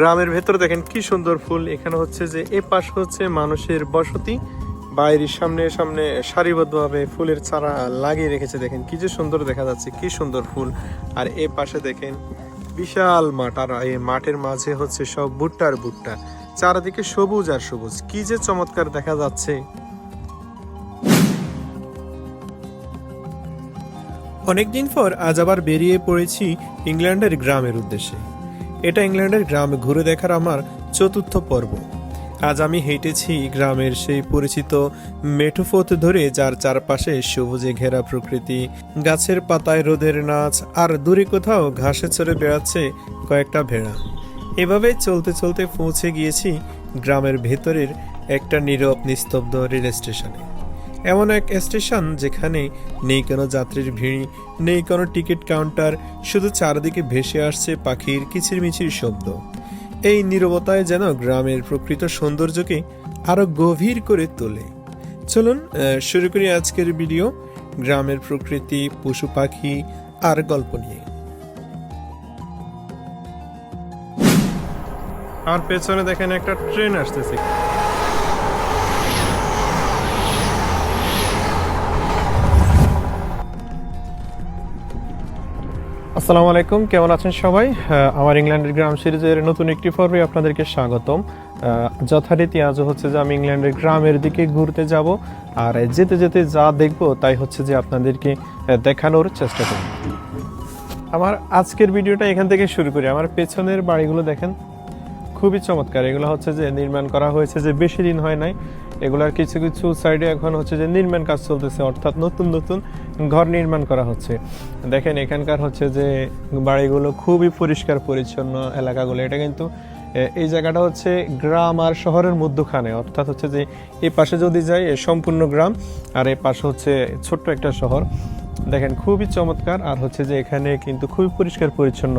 গ্রামের ভেতরে দেখেন কি সুন্দর ফুল। এখানে হচ্ছে যে এ পাশ হচ্ছে মানুষের বসতি। বাইরের সামনে সামনে সারিবদ্ধভাবে ফুলের চারা লাগিয়ে রেখেছে দেখেন। কি যে সুন্দর দেখা যাচ্ছে, কি সুন্দর ফুল। আর এ পাশে দেখেন বিশাল মাঠ। আর এই মাঠের মাঝে হচ্ছে সব ভুট্টার ভুট্টা। চারিদিকে সবুজ আর সবুজ। কি যে চমৎকার দেখা যাচ্ছে। অনেকদিন পর আজ আবার বেরিয়ে পড়েছি ইংল্যান্ডের গ্রামের উদ্দেশ্যে। এটা ইংল্যান্ডের গ্রামে ঘুরে দেখার আমার চতুর্থ পর্ব। আজ আমি হেঁটেছি গ্রামের সেই পরিচিত মেঠোপথ ধরে যার চারপাশে সবুজে ঘেরা প্রকৃতি, গাছের পাতায় রোদের নাচ, আর দূরে কোথাও ঘাসে চড়ে বেড়াচ্ছে কয়েকটা ভেড়া। এভাবে চলতে চলতে পৌঁছে গিয়েছি গ্রামের ভেতরের একটা নীরব নিস্তব্ধ রেল স্টেশনে এমন এক স্টেশন যেখানে নেই কোনো যাত্রীর ভিড়, নেই কোনো টিকিট কাউন্টার, শুধু চারদিকে ভেসে আসছে পাখির কিচিরমিচির শব্দ। এই নীরবতায় যেন গ্রামের প্রকৃত সৌন্দর্যকে আরও গভীর করে তোলে। চলুন শুরু করি আজকের ভিডিও, গ্রামের প্রকৃতি, পশু পাখি আর গল্প নিয়ে। আর পেছনে দেখেন একটা ট্রেন আসতেছে। আসসালামু আলাইকুম, কেমন আছেন সবাই? আমার ইংল্যান্ডের গ্রাম সিরিজের নতুন একটি পর্বে আপনাদেরকে স্বাগতম। যথারীতি আজ হচ্ছে যে আমি ইংল্যান্ডের গ্রামের দিকে ঘুরতে যাব, আর যেতে যেতে যা দেখব তাই হচ্ছে যে আপনাদেরকে দেখানোর চেষ্টা করব। আমার আজকের ভিডিওটা এখান থেকে শুরু করি। আমার পেছনের বাড়িগুলো দেখেন, খুবই চমৎকার। এগুলো হচ্ছে যে নির্মাণ করা হয়েছে যে বেশি দিন হয় নাই এগুলার কিছু কিছু সাইডে এখন হচ্ছে যে নির্মাণ কাজ চলতেছে, অর্থাৎ নতুন নতুন ঘর নির্মাণ করা হচ্ছে। দেখেন এখানকার হচ্ছে যে বাড়িগুলো খুবই পরিষ্কার, পরিচ্ছন্ন এলাকাগুলো। এটা কিন্তু এই জায়গাটা হচ্ছে গ্রাম আর শহরের মধ্যখানে। অর্থাৎ হচ্ছে যে এই পাশে যদি যাই, এ সম্পূর্ণ গ্রাম, আর এই পাশে হচ্ছে ছোট্ট একটা শহর। দেখেন খুবই চমৎকার, আর হচ্ছে যে এখানে কিন্তু খুবই পরিষ্কার, পরিচ্ছন্ন।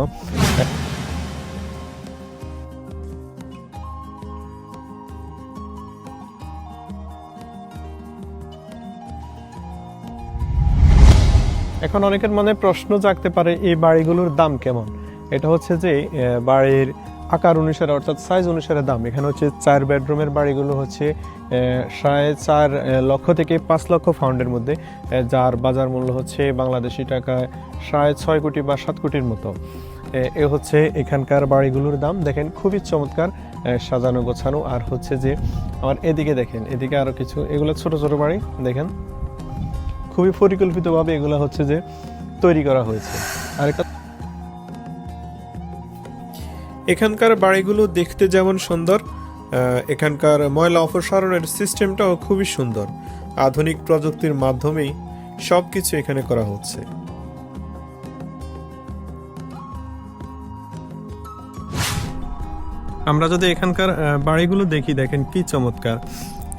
এখন অনেকের মনে প্রশ্ন জাগতে পারে, এই বাড়িগুলোর দাম কেমন? এটা হচ্ছে যে বাড়ির আকার অনুসারে, অর্থাৎ সাইজ অনুসারে দাম। এখানে হচ্ছে চার বেডরুমের বাড়িগুলো হচ্ছে সাড়ে চার লক্ষ থেকে পাঁচ লক্ষ ফাউন্ডের মধ্যে যার বাজার মূল্য হচ্ছে বাংলাদেশি টাকায় সাড়ে ছয় কোটি বা সাত কোটির মতো। এ- হচ্ছে এখানকার বাড়িগুলোর দাম। দেখেন, খুবই চমৎকার সাজানো গোছানো। আর হচ্ছে যে, আমার এদিকে দেখেন, এদিকে আরও কিছু। এগুলো ছোট ছোট বাড়ি, দেখেন। খুবই পরিকল্পিতভাবে এগুলো হচ্ছে যে তৈরি করা হয়েছে। আর এখানকার বাড়িগুলো দেখতে যেমন সুন্দর এখানকার ময়লা অপসারণের সিস্টেমটাও খুবই সুন্দর। আধুনিক প্রযুক্তির মাধ্যমেই সব কিছু এখানে করা হচ্ছে। আমরা যদি এখানকার বাড়িগুলো দেখি, দেখেন কি চমৎকার।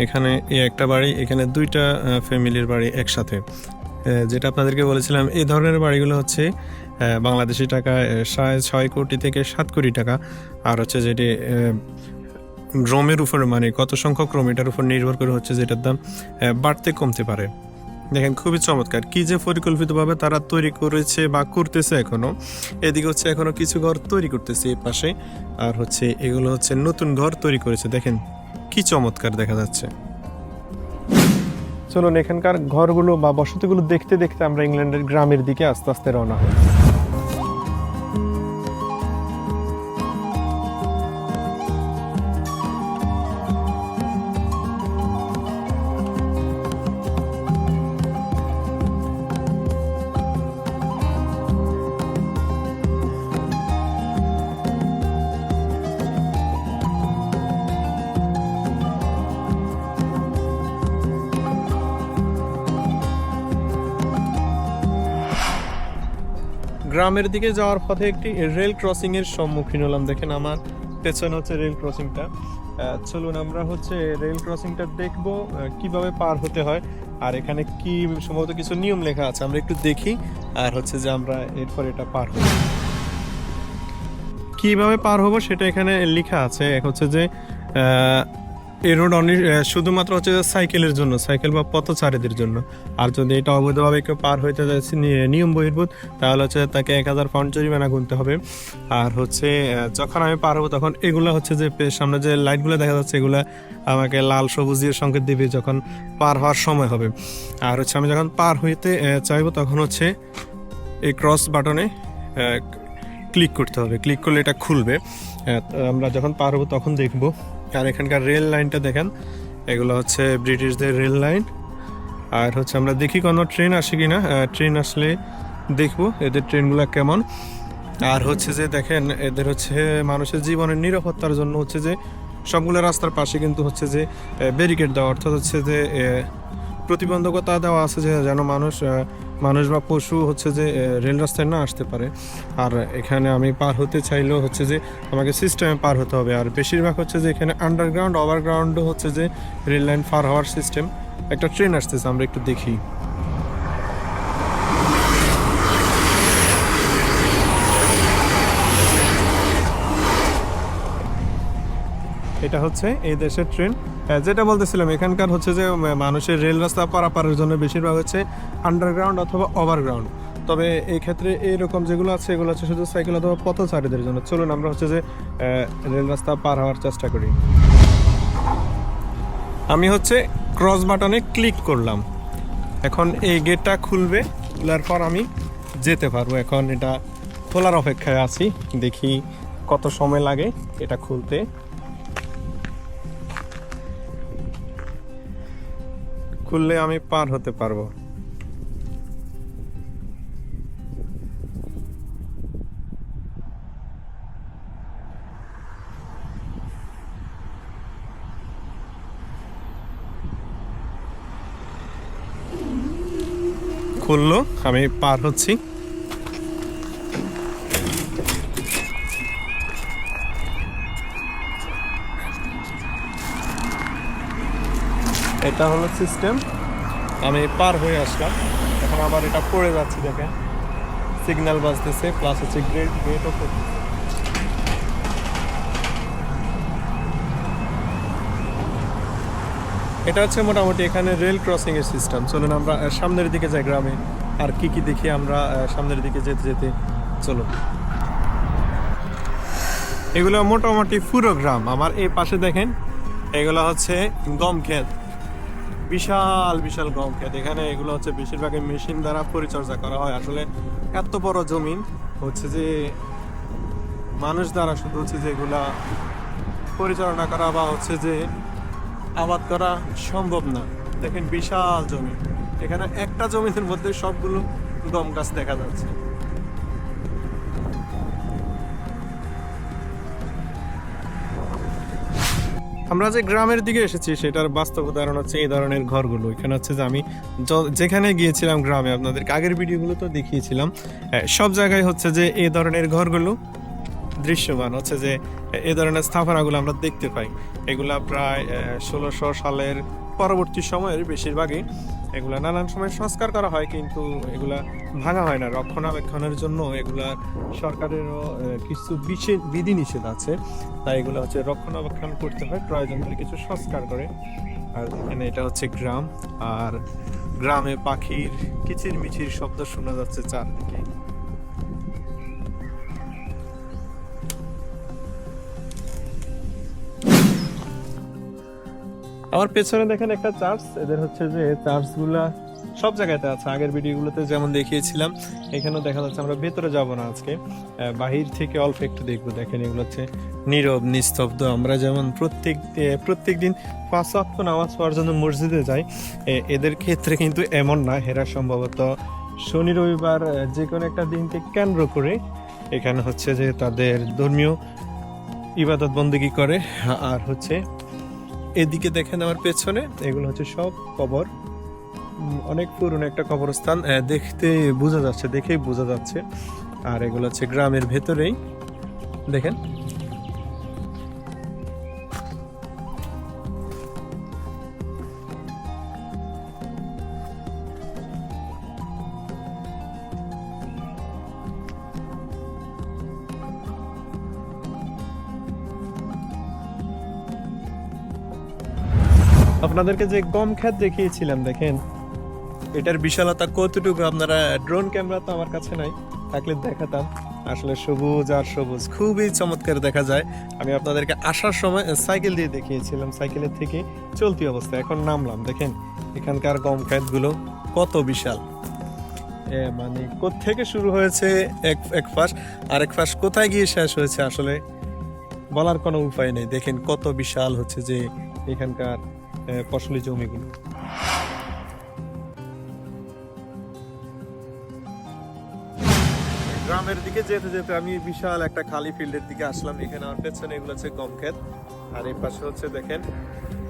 এখানে এই একটা বাড়ি, এখানে দুইটা ফ্যামিলির বাড়ি একসাথে। যেটা আপনাদেরকে বলেছিলাম, এই ধরনের বাড়িগুলো হচ্ছে বাংলাদেশি টাকা সাড়ে ছয় কোটি থেকে সাত কোটি টাকা। আর হচ্ছে যেটি রোমের উপর মানে কত সংখ্যক রোম, এটার উপর নির্ভর করে হচ্ছে যেটার দাম বাড়তে কমতে পারে। দেখেন, খুবই চমৎকার। কি যে পরিকল্পিতভাবে তারা তৈরি করেছে বা করতেছে এখনও, এদিকে হচ্ছে এখনও কিছু ঘর তৈরি করতেছে এই পাশে। আর হচ্ছে এগুলো হচ্ছে নতুন ঘর তৈরি করেছে। দেখেন কি চমৎকার দেখা যাচ্ছে। চলুন, এখানকার ঘরগুলো বা বসতিগুলো দেখতে দেখতে আমরা ইংল্যান্ডের গ্রামের দিকে আস্তে আস্তে রওনা হই। গ্রামের দিকে যাওয়ার পথে একটি রেল ক্রসিং এর সম্মুখীন হলাম। দেখেন আমার পেছনে হচ্ছে রেল ক্রসিংটা চলুন আমরা হচ্ছে রেল ক্রসিংটা দেখব কীভাবে পার হতে হয়। আর এখানে কি সম্ভবত কিছু নিয়ম লেখা আছে, আমরা একটু দেখি। আর হচ্ছে যে আমরা এরপর এটা পার হব। কীভাবে পার হব সেটা এখানে লেখা আছে। এক হচ্ছে যে এই রোড অনি শুধুমাত্র হচ্ছে সাইকেলের জন্য, সাইকেল বা পথচারীদের জন্য। আর যদি এটা অবৈধভাবে কেউ পার হইতে যাচ্ছে নিয়ম বহির্ভূত, তাহলে হচ্ছে তাকে এক হাজার পাউন্ড জরিমানা গুনতে হবে। আর হচ্ছে যখন আমি পার হব তখন এগুলো হচ্ছে যে সামনে যে লাইটগুলো দেখা যাচ্ছে, এগুলো আমাকে লাল, সবুজ দিয়ে সংকেত দিবে যখন পার হওয়ার সময় হবে। আর হচ্ছে আমি যখন পার হইতে চাইব তখন হচ্ছে এই ক্রস বাটনে ক্লিক করতে হবে। ক্লিক করলে এটা খুলবে। আমরা যখন পার হব তখন দেখব। আর এখানকার রেল লাইনটা দেখেন, এগুলো হচ্ছে ব্রিটিশদের রেল লাইন আর হচ্ছে আমরা দেখি কোনো ট্রেন আসে কি না ট্রেন আসলে দেখব এদের ট্রেনগুলো কেমন। আর হচ্ছে যে দেখেন, এদের হচ্ছে মানুষের জীবনের নিরাপত্তার জন্য হচ্ছে যে সবগুলো রাস্তার পাশে কিন্তু হচ্ছে যে ব্যারিকেড দেওয়া। অর্থাৎ হচ্ছে যে প্রতিবন্ধকতা দেওয়া আছে যে যেন মানুষ মানুষ বা পশু হচ্ছে যে রেল রাস্তায় না আসতে পারে। আর এখানে আমি পার হতে চাইলেও হচ্ছে যে, আমাকে সিস্টেমে পার হতে হবে। আর বেশিরভাগ হচ্ছে যে, এখানে আন্ডারগ্রাউন্ড ওভারগ্রাউন্ডও হচ্ছে যে, রেল লাইন পার হওয়ার সিস্টেম একটা ট্রেন আসতেছে, আমরা একটু দেখি। এটা হচ্ছে এই দেশের ট্রেন যেটা বলতেছিলাম, এখানকার হচ্ছে যে মানুষের রেল রাস্তা পারাপারের জন্য বেশিরভাগ হচ্ছে আন্ডারগ্রাউন্ড অথবা ওভারগ্রাউন্ড তবে এই ক্ষেত্রে এইরকম যেগুলো আছে, এগুলো হচ্ছে শুধু সাইকেল অথবা পথচারীদের জন্য। চলুন আমরা হচ্ছে যে রেল রাস্তা পার হওয়ার চেষ্টা করি। আমি হচ্ছে ক্রস বাটনে ক্লিক করলাম। এখন এই গেটটা খুলবে, খোলার পর আমি যেতে পারব। এখন এটা খোলার অপেক্ষায় আছি, দেখি কত সময় লাগে এটা খুলতে। খুললে আমি পার হতে পারব। খুললো আমি পার হচ্ছি। এটা হলো সিস্টেম। আমি পার হয়ে আসলাম। এখন আবার এটা পড়ে যাচ্ছি, দেখেন। সিগন্যাল বাজতেছে প্লাস হচ্ছে গ্রেড গেটও করতেছে এটা হচ্ছে মোটামুটি এখানে রেল ক্রসিং এর সিস্টেম চলুন আমরা সামনের দিকে যাই গ্রামে। আর কি কি দেখি আমরা সামনের দিকে যেতে যেতে। চলুন। এগুলো মোটামুটি পুরো গ্রাম। আমার এই পাশে দেখেন, এগুলো হচ্ছে গম বিশাল বিশাল গম ক্ষেত। এখানে এগুলো হচ্ছে বেশিরভাগই মেশিন দ্বারা পরিচর্যা করা হয়। আসলে এত বড় জমিন, হচ্ছে যে মানুষ দ্বারা শুধু হচ্ছে যে এগুলা পরিচালনা করা বা হচ্ছে যে আবাদ করা সম্ভব না। দেখেন বিশাল জমি। এখানে একটা জমির মধ্যে সবগুলো গম গাছ দেখা যাচ্ছে। আমরা যে গ্রামের দিকে এসেছি, সেটার বাস্তব উদাহরণ হচ্ছে এই ধরনের ঘরগুলো। এখানে হচ্ছে যে আমি যেখানে গিয়েছিলাম গ্রামে আপনাদের আগের ভিডিওগুলো তো দেখিয়েছিলাম সব জায়গায় হচ্ছে যে এই ধরনের ঘরগুলো দৃশ্যমান, হচ্ছে যে এ ধরনের স্থাপনাগুলো আমরা দেখতে পাই। এগুলা প্রায় ষোলোশো সালের পরবর্তী সময়ের বেশিরভাগই এগুলা নানান সময় সংস্কার করা হয়, কিন্তু এগুলা ভাঙা হয় না। রক্ষণাবেক্ষণের জন্য এগুলা সরকারেরও কিছু বিশেষ বিধিনিষেধ আছে। তাই এগুলো হচ্ছে রক্ষণাবেক্ষণ করতে হয়, প্রয়োজন হলে কিছু সংস্কার করে। আর এখানে এটা হচ্ছে গ্রাম, আর গ্রামে পাখির কিচির মিচির শব্দ শোনা যাচ্ছে চারদিকে। আমার পেছনে দেখেন একটা চার্চ এদের হচ্ছে যে চার্চগুলা সব জায়গাতে আছে। আগের ভিডিওগুলোতে যেমন দেখিয়েছিলাম, এখানেও দেখা যাচ্ছে আমরা ভেতরে যাব না আজকে। বাহির থেকে অল্প একটু দেখব, দেখেন এগুলো হচ্ছে নীরব, নিস্তব্ধ। আমরা যেমন প্রত্যেক প্রত্যেক দিন পাঁচ ওয়াক্ত নামাজ পড়ার জন্য মসজিদে যাই এদের ক্ষেত্রে কিন্তু এমন না হেরা সম্ভবত শনি, রবিবার যে কোনো একটা দিনকে কেন্দ্র করে এখানে হচ্ছে যে তাদের ধর্মীয় ইবাদত বন্দেগী করে, আর হচ্ছে এদিকে দেখেন আমার পেছনে, এগুলো হচ্ছে সব কবর। অনেক পুরনো একটা কবরস্থান দেখতে বোঝা যাচ্ছে, দেখেই বোঝা যাচ্ছে। আর এগুলো হচ্ছে গ্রামের ভেতরেই। দেখেন আপনাদেরকে যে গম খ্যাত দেখিয়েছিলাম দেখেন। এটার বিশালতা কতটুকু? আপনারা ড্রোন ক্যামেরা তো আমার কাছে নাই থাকলে দেখাতাম। আসলে সবুজ আর সবুজ খুবই চমৎকার দেখা যায়। আমি আপনাদেরকে আসার সময় সাইকেল দিয়ে দেখিয়েছিলাম সাইকেলের থেকে চলতি অবস্থা এখন নামলাম দেখেন এখানকার গম ক্ষেতগুলো কত বিশাল। এ, মানে থেকে শুরু হয়েছে এক এক পাশ আর এক পাশ কোথায় গিয়ে শেষ হয়েছে আসলে বলার কোনো উপায় নেই। দেখেন কত বিশাল হচ্ছে যে এখানকার ফসলি জমিগুলো গ্রামের দিকে যেতে যেতে আমি বিশাল একটা খালি ফিল্ডের দিকে আসলাম। এখানে আমার পেছনে এগুলো হচ্ছে গম ক্ষেত। আর এই পাশে হচ্ছে দেখেন,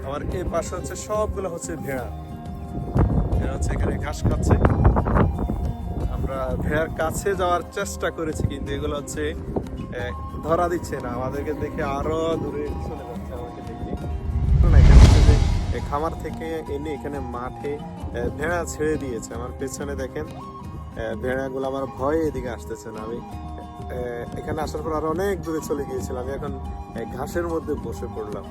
আমার এই পাশে হচ্ছে সবগুলো হচ্ছে ভেড়া। ভেড়া হচ্ছে এখানে ঘাস খাচ্ছে। আমরা ভেড়ার কাছে যাওয়ার চেষ্টা করেছি, কিন্তু এগুলো হচ্ছে ধরা দিচ্ছে না। আমাদেরকে দেখে আরও দূরে চলে খামার থেকে এনে এখানে মাঠে ভেড়া ছেড়ে দিয়েছে। আমার পেছনে দেখেন ভেড়াগুলো আমার ভয়ে এদিকে আসতেছে না। আমি এখানে আসার পর আরও অনেক দূরে চলে গিয়েছিলাম। আমি এখন ঘাসের মধ্যে বসে পড়লাম।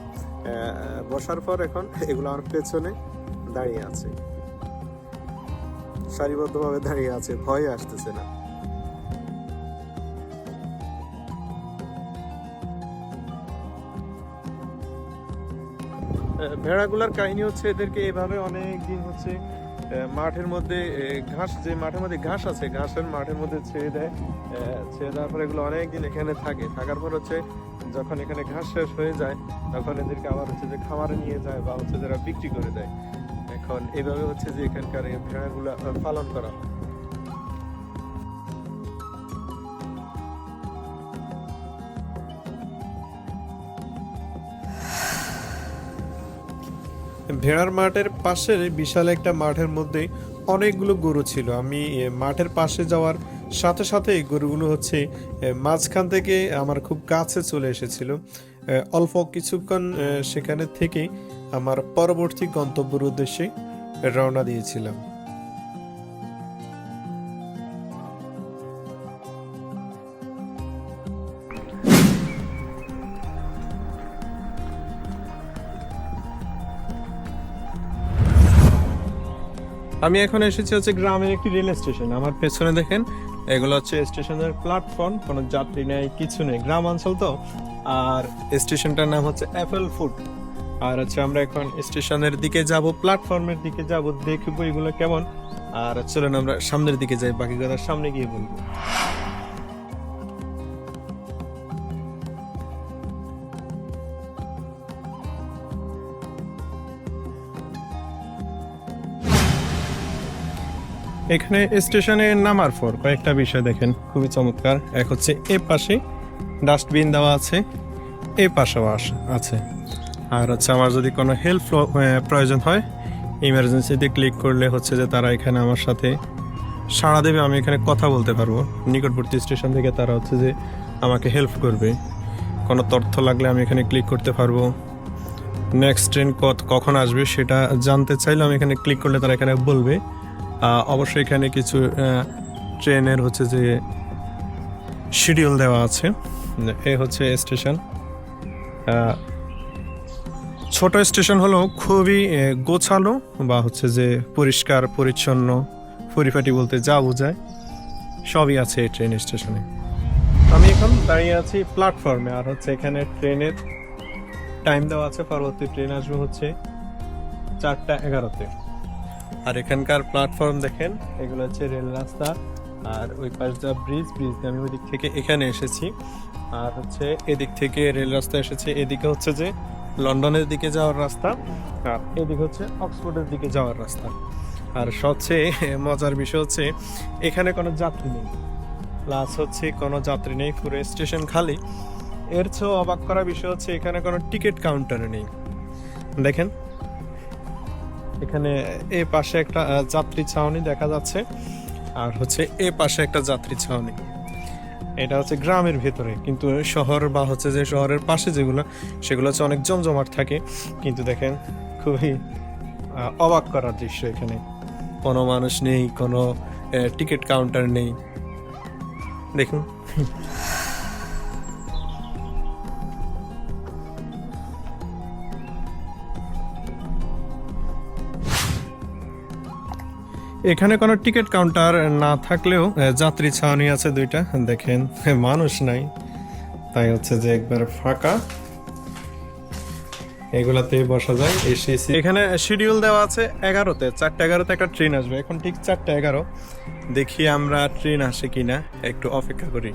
বসার পর এখন এগুলো আমার পেছনে দাঁড়িয়ে আছে। সারিবদ্ধভাবে দাঁড়িয়ে আছে, ভয়ে আসতেছে না। ভেড়াগুলার কাহিনী হচ্ছে এদেরকে এভাবে অনেক দিন হচ্ছে মাঠের মধ্যে ঘাস, যে মাঠের মধ্যে ঘাস আছে, ঘাসের মাঠের মধ্যে ছেড়ে দেয় ছেড়ে দেওয়ার পর এগুলো অনেক দিন এখানে থাকে থাকার পর হচ্ছে যখন এখানে ঘাস শেষ হয়ে যায়, তখন এদেরকে আবার হচ্ছে যে খামারে নিয়ে যায় বা হচ্ছে যারা বিক্রি করে দেয় এখন এভাবে হচ্ছে যে এখানকার ভেড়াগুলা পালন করা হয়। ভেড়ার মাঠের পাশের বিশাল একটা মাঠের মধ্যে অনেকগুলো গরু ছিল। আমি মাঠের পাশে যাওয়ার সাথে সাথে গরুগুলো হচ্ছে মাঝখান থেকে আমার খুব কাছে চলে এসেছিল। অল্প কিছুক্ষণ সেখানে থেকে আমার পরবর্তী গন্তব্যের উদ্দেশ্যে রওনা দিয়েছিলাম। আমি এখন এসেছি হচ্ছে গ্রামের একটি রেল স্টেশন। আমার পেছনে দেখেন, এগুলো হচ্ছে স্টেশনের প্ল্যাটফর্ম কোনো যাত্রী নেই, কিছু নেই, গ্রাম অঞ্চল তো। আর স্টেশনটার নাম হচ্ছে অ্যাপেল ফুড আর হচ্ছে আমরা এখন স্টেশনের দিকে যাব প্ল্যাটফর্মের দিকে যাব, দেখব এগুলো কেমন। আর চলেন আমরা সামনের দিকে যাই বাকি কথা সামনে গিয়ে বলব। এখানে স্টেশনে নামার পর কয়েকটা বিষয় দেখেন, খুবই চমৎকার। এক হচ্ছে এ পাশে ডাস্টবিন দেওয়া আছে, এ পাশেও আছে। আর হচ্ছে আমার যদি কোনো হেল্প প্রয়োজন হয়, ইমার্জেন্সিতে ক্লিক করলে হচ্ছে যে তারা এখানে আমার সাথে সাড়া দেবে, আমি এখানে কথা বলতে পারব। নিকটবর্তী স্টেশন থেকে তারা হচ্ছে যে আমাকে হেল্প করবে। কোনো তথ্য লাগলে আমি এখানে ক্লিক করতে পারব। নেক্সট ট্রেন কত, কখন আসবে সেটা জানতে চাইলে আমি এখানে ক্লিক করলে তারা এখানে বলবে। অবশ্যই এখানে কিছু ট্রেনের হচ্ছে যে শিডিউল দেওয়া আছে। এ হচ্ছে স্টেশন ছোট স্টেশন হলো খুবই গোছালো বা হচ্ছে যে পরিষ্কার, পরিচ্ছন্ন, পরিপাটি বলতে যা বোঝায়, সবই আছে এই ট্রেন স্টেশনে আমি এখন দাঁড়িয়ে আছি প্ল্যাটফর্মে আর হচ্ছে এখানে ট্রেনের টাইম দেওয়া আছে। পরবর্তী ট্রেন আসবে হচ্ছে চারটা এগারোতে। আর এখানকার প্ল্যাটফর্ম দেখেন, এগুলো হচ্ছে রেল রাস্তা, আর ওই পাশ যা ব্রিজ ব্রিজ আমি ওই দিক থেকে এখানে এসেছি। আর হচ্ছে এদিক থেকে রেল রাস্তা এসেছে, এদিকে হচ্ছে যে লন্ডনের দিকে যাওয়ার রাস্তা, আর এদিকে হচ্ছে অক্সফোর্ডের দিকে যাওয়ার রাস্তা। আর সবচেয়ে মজার বিষয় হচ্ছে, এখানে কোনো যাত্রী নেই। প্লাস হচ্ছে কোনো যাত্রী নেই, পুরো স্টেশন খালি। এর চেয়েও অবাক করা বিষয় হচ্ছে, এখানে কোনো টিকিট কাউন্টার নেই। দেখেন এখানে এ পাশে একটা যাত্রী ছাউনি দেখা যাচ্ছে। আর হচ্ছে এ পাশে একটা যাত্রী ছাউনি। এটা হচ্ছে গ্রামের ভেতরে, কিন্তু শহর বা হচ্ছে যে শহরের পাশে যেগুলো, সেগুলো হচ্ছে অনেক জমজমাট থাকে। কিন্তু দেখেন, খুবই অবাক করার দৃশ্য এখানে। কোনো মানুষ নেই, কোনো টিকিট কাউন্টার নেই। দেখুন। এখানে কোনো টিকিট কাউন্টার না থাকলেও যাত্রী ছাউনি আছে দুইটা। দেখেন মানুষ নাই। তাই হচ্ছে যে একবার ফাঁকা। এগুলাতে বসা যায় এসেছি এখানে শিডিউল দেওয়া আছে এগারোতে। চারটে এগারোতে একটা ট্রেন আসবে। এখন ঠিক চারটে এগারো। দেখি আমরা ট্রেন আসে কিনা। একটু অপেক্ষা করি।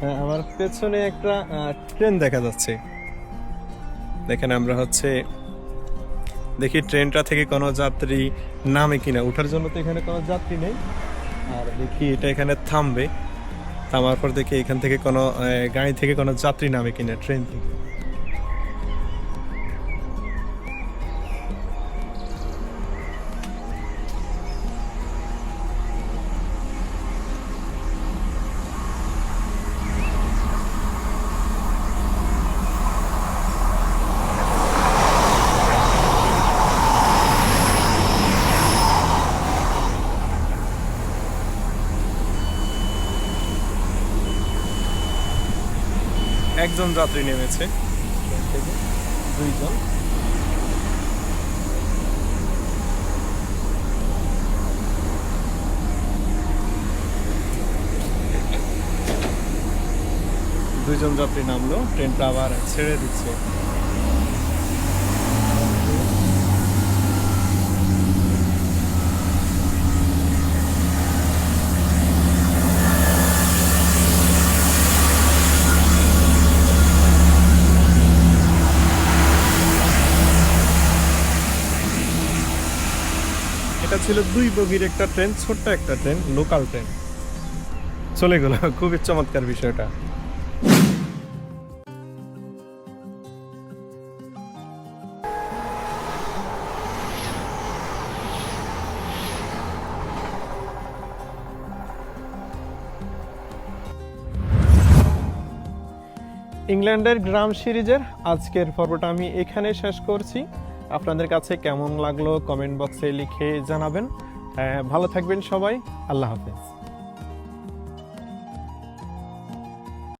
হ্যাঁ, আমার পেছনে একটা ট্রেন দেখা যাচ্ছে। দেখেন আমরা হচ্ছে দেখি ট্রেনটা থেকে কোনো যাত্রী নামে কিনা। ওঠার জন্য তো এখানে কোনো যাত্রী নেই। আর দেখি এটা এখানে থামবে। থামার পর দেখি এখান থেকে কোনো গাড়ি থেকে কোনো যাত্রী নামে কিনা ট্রেন থেকে। একজন যাত্রী নেমেছে। থেকে দুইজন। দুইজন যাত্রী নামলো ট্রেনটা আবার ছেড়ে দিচ্ছে এটা ছিল দুই বগির একটা ট্রেন, ছোট্ট একটা ট্রেন লোকাল ট্রেন। চলে গেল, খুবই চমৎকার বিষয়টা। ইংল্যান্ডের গ্রাম সিরিজের আজকের পর্বটা আমি এখানে শেষ করছি। আপনাদের কাছে কেমন লাগল কমেন্ট বক্সে লিখে জানাবেন। আহ, ভালো থাকবেন সবাই। আল্লাহ হাফেজ।